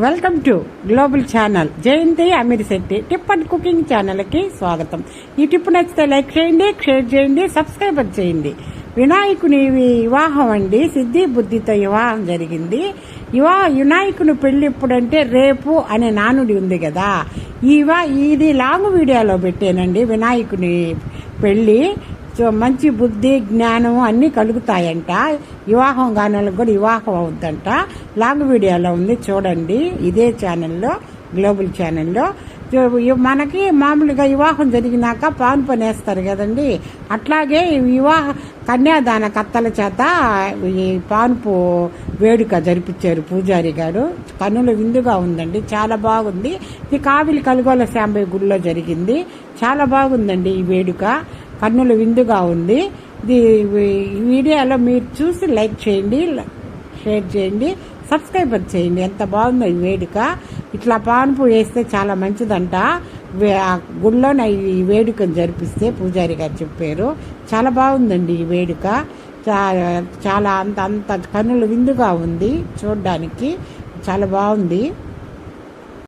Welcome to global channel Jayanthi Amir Shetty tip and cooking ఛానల్కి స్వాగతం. ఈ tip నచ్చితే లైక్ చేయండి షేర్ చేయండి సబ్స్క్రైబ్ చేయండి. వినాయకుని వివాహం అండి. సిద్ధి బుద్ధితో వివాహం జరిగింది. వివా వినాయకుని పెళ్ళి ఇప్పుడంటే రేపు అనే నానుడి ఉంది కదా. ఇవా ఇది లాంగ్ వీడియోలో పెట్టానండి వినాయకుని పెళ్ళి మంచి బుద్ధి జ్ఞానం అన్నీ కలుగుతాయంట. వివాహం కాని కూడా వివాహం అవుద్దంట. లాంగ్ వీడియోలో ఉంది చూడండి. ఇదే ఛానల్లో గ్లోబల్ ఛానల్లో మనకి మామూలుగా వివాహం జరిగినాక పాన్ పనేస్తారు కదండి. అట్లాగే వివాహ కన్యాదాన కత్తల చేత ఈ పానుపు వేడుక జరిపించారు పూజారి గారు. కన్నుల విందుగా ఉందండి. చాలా బాగుంది. ఇది కావిలి కలుగోల శాంబయ్య గుడిలో జరిగింది. చాలా బాగుందండి ఈ వేడుక. కన్నుల విందుగా ఉంది. ఇది ఈ వీడియోలో మీరు చూసి లైక్ చేయండి షేర్ చేయండి సబ్స్క్రైబ్ చేయండి. ఎంత బాగుందో ఈ వేడుక. ఇట్లా పానుపు వేస్తే చాలా మంచిదంట. గుళ్ళోన గుడిలోనే ఈ వేడుకను జరిపిస్తే పూజారి గారు చెప్పారు. చాలా బాగుందండి ఈ వేడుక. చాలా అంత అంత కన్నుల విందుగా ఉంది చూడడానికి. చాలా బాగుంది.